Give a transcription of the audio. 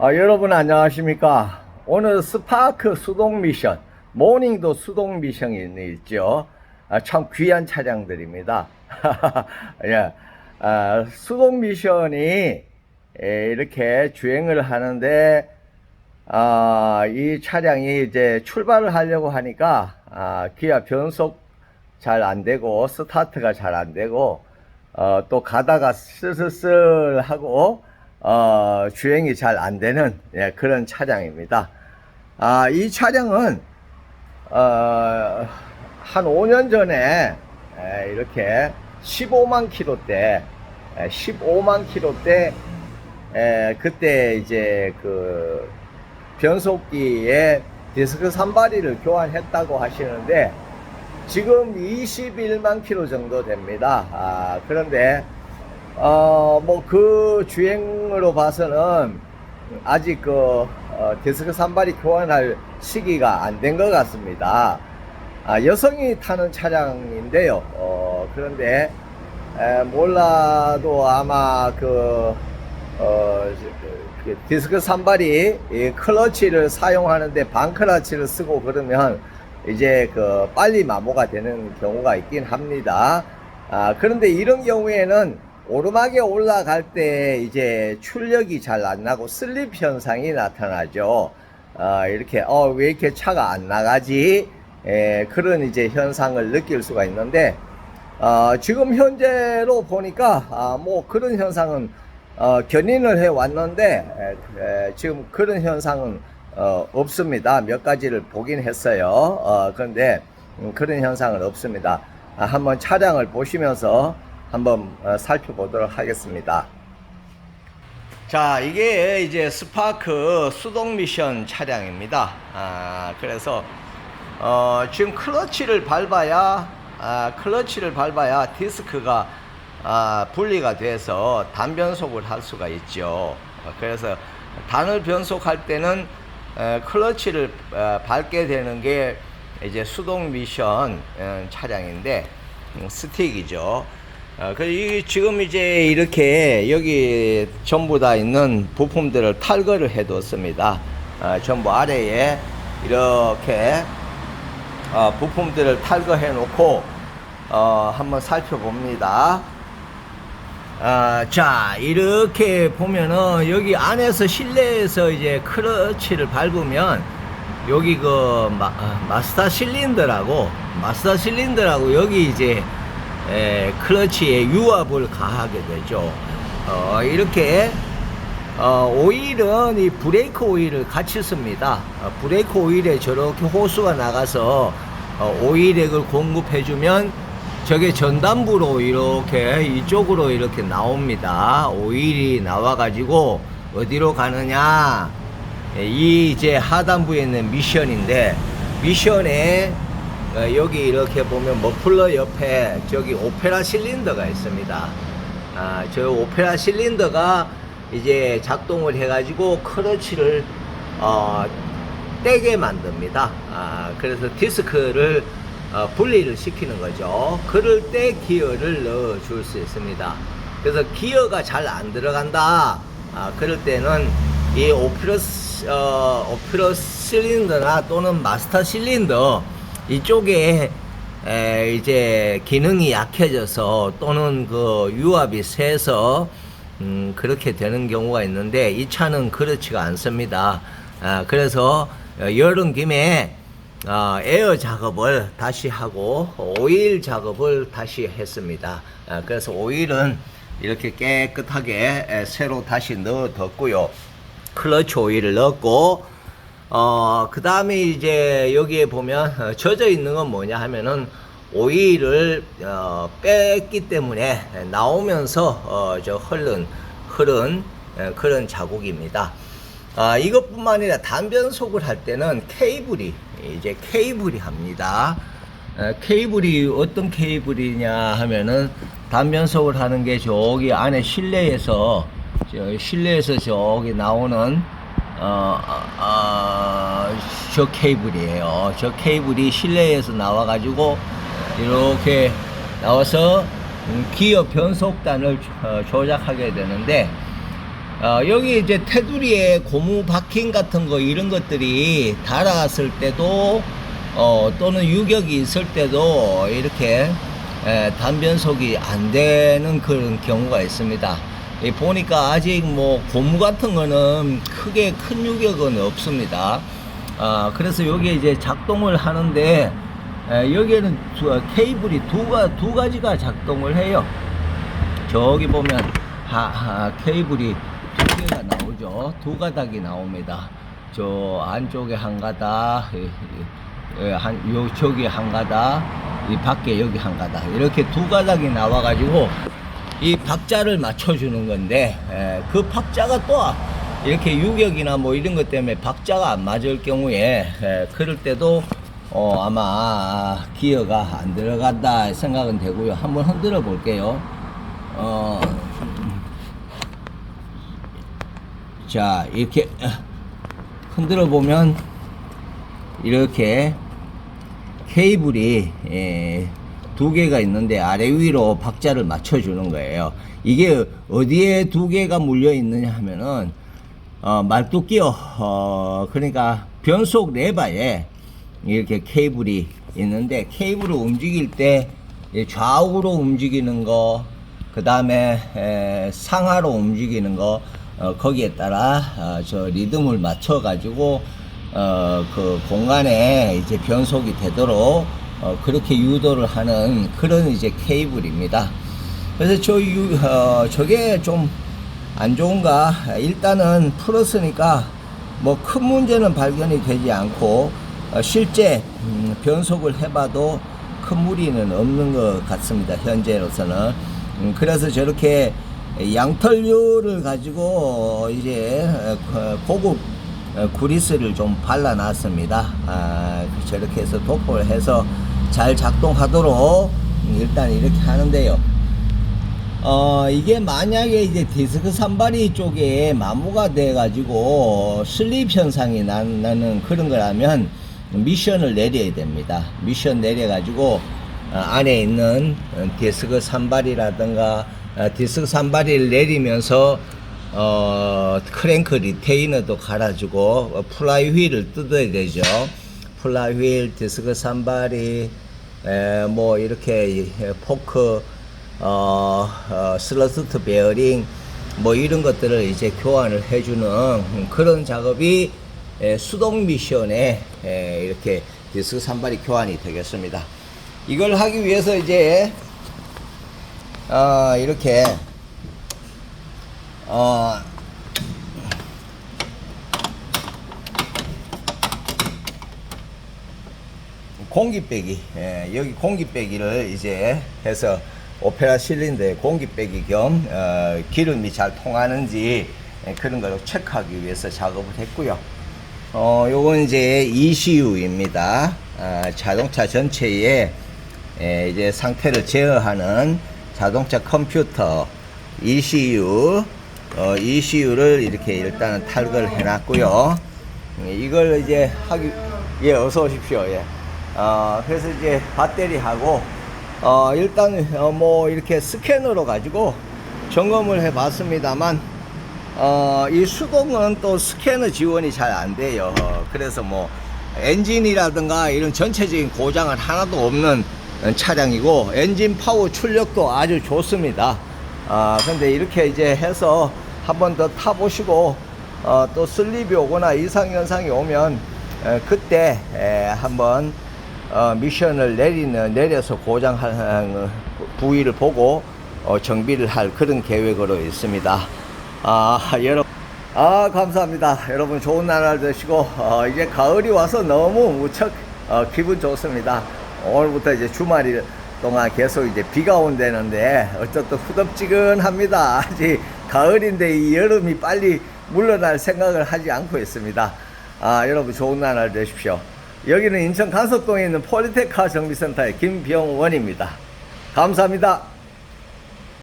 아, 여러분 안녕하십니까? 오늘 스파크 수동 미션, 모닝도 수동 미션이 있죠. 아, 참 귀한 차량들입니다. 예, 아, 수동 미션이 에, 이렇게 주행을 하는데 아, 이 차량이 이제 출발을 하려고 하니까 아, 기아 변속 잘 안 되고 스타트가 잘 안 되고 어, 또 가다가 슬슬슬 하고 어, 주행이 잘 안 되는 예, 그런 차량입니다. 아, 이 차량은 어, 한 5년 전에 에, 이렇게 15만 킬로대, 에, 15만 킬로대 에, 그때 이제 그 변속기에 디스크 산발이를 교환했다고 하시는데 지금 21만 킬로 정도 됩니다. 아, 그런데 어, 뭐 그 주행으로 봐서는 아직 그 어, 디스크 산발이 교환할 시기가 안 된 것 같습니다. 아, 여성이 타는 차량인데요. 어, 그런데 에, 몰라도 아마 그, 어, 그 디스크 산발이 이 클러치를 사용하는데 반클러치를 쓰고 그러면 이제 그 빨리 마모가 되는 경우가 있긴 합니다. 아, 그런데 이런 경우에는 오르막에 올라갈 때 이제 출력이 잘 안 나고 슬립 현상이 나타나죠. 아, 이렇게 어, 왜 이렇게 차가 안 나가지? 에, 그런 이제 현상을 느낄 수가 있는데 어, 지금 현재로 보니까 아, 뭐 그런 현상은 어, 견인을 해 왔는데 지금 그런 현상은 어, 없습니다. 몇 가지를 보긴 했어요. 어, 그런데 음, 그런 현상은 없습니다. 아, 한번 차량을 보시면서 한번 어, 살펴보도록 하겠습니다. 자, 이게 이제 스파크 수동 미션 차량입니다. 아, 그래서 어, 지금 클러치를 밟아야 아, 클러치를 밟아야 디스크가 아, 분리가 돼서 단변속을 할 수가 있죠. 어, 그래서 단을 변속할 때는 에, 클러치를 어, 밟게 되는 게 이제 수동 미션 어, 차량인데 음, 스틱이죠. 어, 그, 이, 지금 이제 이렇게 여기 전부 다 있는 부품들을 탈거를 해 뒀습니다. 어, 전부 아래에 이렇게 어, 부품들을 탈거해 놓고 어, 한번 살펴봅니다. 아, 자, 이렇게 보면은 여기 안에서 실내에서 이제 클러치를 밟으면 여기 그 마, 아, 마스터 실린더라고 마스터 실린더라고 여기 이제 에, 클러치에 유압을 가하게 되죠. 어, 이렇게 어, 오일은 이 브레이크 오일을 같이 씁니다. 어, 브레이크 오일에 저렇게 호수가 나가서 어, 오일액을 공급해주면 저게 전단부로 이렇게 이쪽으로 이렇게 나옵니다. 오일이 나와가지고 어디로 가느냐? 예, 이 이제 하단부에 있는 미션인데 미션에 어, 여기 이렇게 보면 머플러 옆에 저기 오페라 실린더가 있습니다. 아, 저 오페라 실린더가 이제 작동을 해가지고 크러치를 어, 떼게 만듭니다. 아, 그래서 디스크를 어, 분리를 시키는 거죠. 그럴 때 기어를 넣어 줄 수 있습니다. 그래서 기어가 잘 안 들어간다. 아, 그럴 때는 이 오피러스, 어, 오피러스 실린더나 또는 마스터 실린더 이쪽에 에, 이제 기능이 약해져서 또는 그 유압이 세서 음, 그렇게 되는 경우가 있는데 이 차는 그렇지가 않습니다. 아, 그래서 어, 여름 김에 어, 에어 작업을 다시 하고 오일 작업을 다시 했습니다. 아, 그래서 오일은 이렇게 깨끗하게 에, 새로 다시 넣어 뒀고요. 클러치 오일을 넣었고 어, 그 다음에 이제 여기에 보면 어, 젖어 있는 건 뭐냐 하면은 오일을 어, 뺐기 때문에 나오면서 어, 저 흐른 흐른 에, 그런 자국입니다. 아, 이것뿐만 아니라 단변속을 할 때는 케이블이 이제 케이블이 합니다. 에, 케이블이 어떤 케이블이냐 하면은 단변속을 하는 게 저기 안에 실내에서 저 실내에서 저기 나오는 어, 어, 어, 저 케이블이에요. 저 케이블이 실내에서 나와가지고 이렇게 나와서 음, 기어 변속단을 조- 어, 조작하게 되는데 어, 여기 이제 테두리에 고무 박힌 같은 거 이런 것들이 달았을 때도 어, 또는 유격이 있을 때도 이렇게 에, 단변속이 안 되는 그런 경우가 있습니다. 이 보니까 아직 뭐 고무 같은 거는 크게 큰 유격은 없습니다. 아, 그래서 여기 이제 작동을 하는데 에, 여기에는 두- 케이블이 두, 가, 두 가지가 작동을 해요. 저기 보면 하, 하, 케이블이 두 개가 나오죠. 두 가닥이 나옵니다. 저 안쪽에 한 가닥, 이- 이- 예, 한, 요, 저기 한 가닥, 이 밖에 여기 한 가닥. 이렇게 두 가닥이 나와가지고 이 박자를 맞춰주는 건데, 에, 그 박자가 또 이렇게 유격이나 뭐 이런 것 때문에 박자가 안 맞을 경우에, 에, 그럴 때도 어, 아마 기어가 안 들어간다 생각은 되고요. 한번 흔들어 볼게요. 어, 자, 이렇게 흔들어 보면 이렇게 케이블이 예, 두 개가 있는데 아래 위로 박자를 맞춰주는 거예요. 이게 어디에 두 개가 물려 있느냐 하면은 어, 말뚝기요. 어, 그러니까 변속 레바에 이렇게 케이블이 있는데 케이블을 움직일 때이 좌우로 움직이는 거, 그 다음에 상하로 움직이는 거 어, 거기에 따라 어, 저 리듬을 맞춰 가지고 어, 그 공간에 이제 변속이 되도록 어, 그렇게 유도를 하는 그런 이제 케이블입니다. 그래서 저 유, 어, 저게 좀 안 좋은가? 일단은 풀었으니까 뭐 큰 문제는 발견이 되지 않고 어, 실제 음, 변속을 해봐도 큰 무리는 없는 것 같습니다. 현재로서는. 음, 그래서 저렇게 양털류를 가지고 이제 어, 고급 어, 구리스를 좀 발라놨습니다. 아, 저렇게 해서 도포를 해서 잘 작동하도록 일단 이렇게 하는데요. 어, 이게 만약에 이제 디스크 산발이 쪽에 마모가 돼가지고 슬립 현상이 나, 나는 그런 거라면 미션을 내려야 됩니다. 미션 내려가지고 어, 안에 있는 어, 디스크 산발이라든가 어, 디스크 산발이를 내리면서 어, 크랭크 리테이너도 갈아주고 어, 플라이 휠을 뜯어야 되죠. 플라이 휠, 디스크 산발이 에, 뭐 이렇게 이, 포크 어, 어, 슬러스트 베어링 뭐 이런 것들을 이제 교환을 해주는 그런 작업이 에, 수동 미션에 에, 이렇게 디스크 산발이 교환이 되겠습니다. 이걸 하기 위해서 이제 어, 이렇게 어, 공기 빼기 예, 여기 공기 빼기를 이제 해서 오페라 실린더에 공기 빼기 겸 어, 기름이 잘 통하는지 예, 그런 걸 체크하기 위해서 작업을 했고요. 어, 요건 이제 ECU입니다. 아, 자동차 전체에 예, 이제 상태를 제어하는 자동차 컴퓨터 ECU 어, ECU를 이렇게 일단은 탈거를 해놨고요. 예, 이걸 이제 하기 예 어서 오십시오. 예. 어, 그래서 이제 배터리하고 어, 일단 어, 뭐 이렇게 스캐너로 가지고 점검을 해 봤습니다만 어, 이 수동은 또 스캐너 지원이 잘 안 돼요. 어, 그래서 뭐 엔진이라든가 이런 전체적인 고장은 하나도 없는 차량이고 엔진 파워 출력도 아주 좋습니다. 아, 근데 이렇게 이제 해서 한 번 더 타보시고 어, 또 슬립이 오거나 이상 현상이 오면 에, 그때 에, 한번 어, 미션을 내리는 내려서 고장한 어, 부위를 보고 어, 정비를 할 그런 계획으로 있습니다. 아 여러분 아 감사합니다. 여러분 좋은 나날 되시고 어, 이제 가을이 와서 너무 무척 어, 기분 좋습니다. 오늘부터 이제 주말이 동안 계속 이제 비가 온다는데 어쨌든 후덥지근합니다. 아직 가을인데 이 여름이 빨리 물러날 생각을 하지 않고 있습니다. 아 여러분 좋은 나날 되십시오. 여기는 인천 간석동에 있는 폴리테카 정비센터의 김병원입니다. 감사합니다.